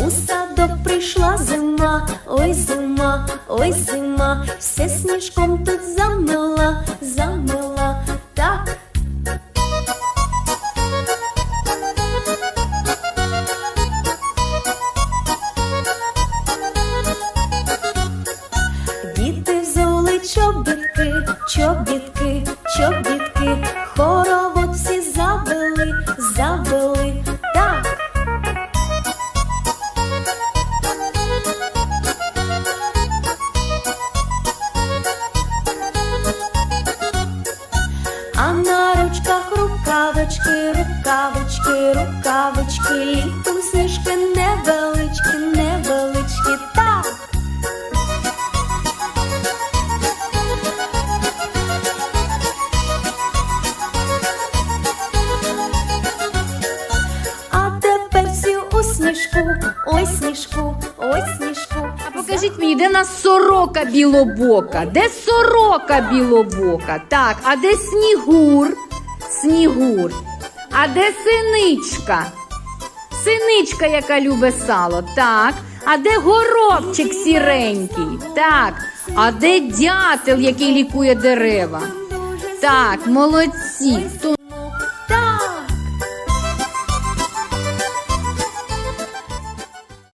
У садок прийшла зима, ой зима, ой зима, все сніжком тут замила, замила, так. Діти взяли чобітки, чобітки, рукавички, рукавички, рукавички, літом сніжки невеличкі, невеличкі, так. А тепер всі у сніжку, ой сніжку, ой сніжку. А покажіть мені, де нас сорока білобока? Де сорока білобока? Так, а де снігур? Снігур. А де синичка? Синичка, яка любить сало. Так. А де горобчик сіренький? Так. А де дятел, який лікує дерева? Так, молодці.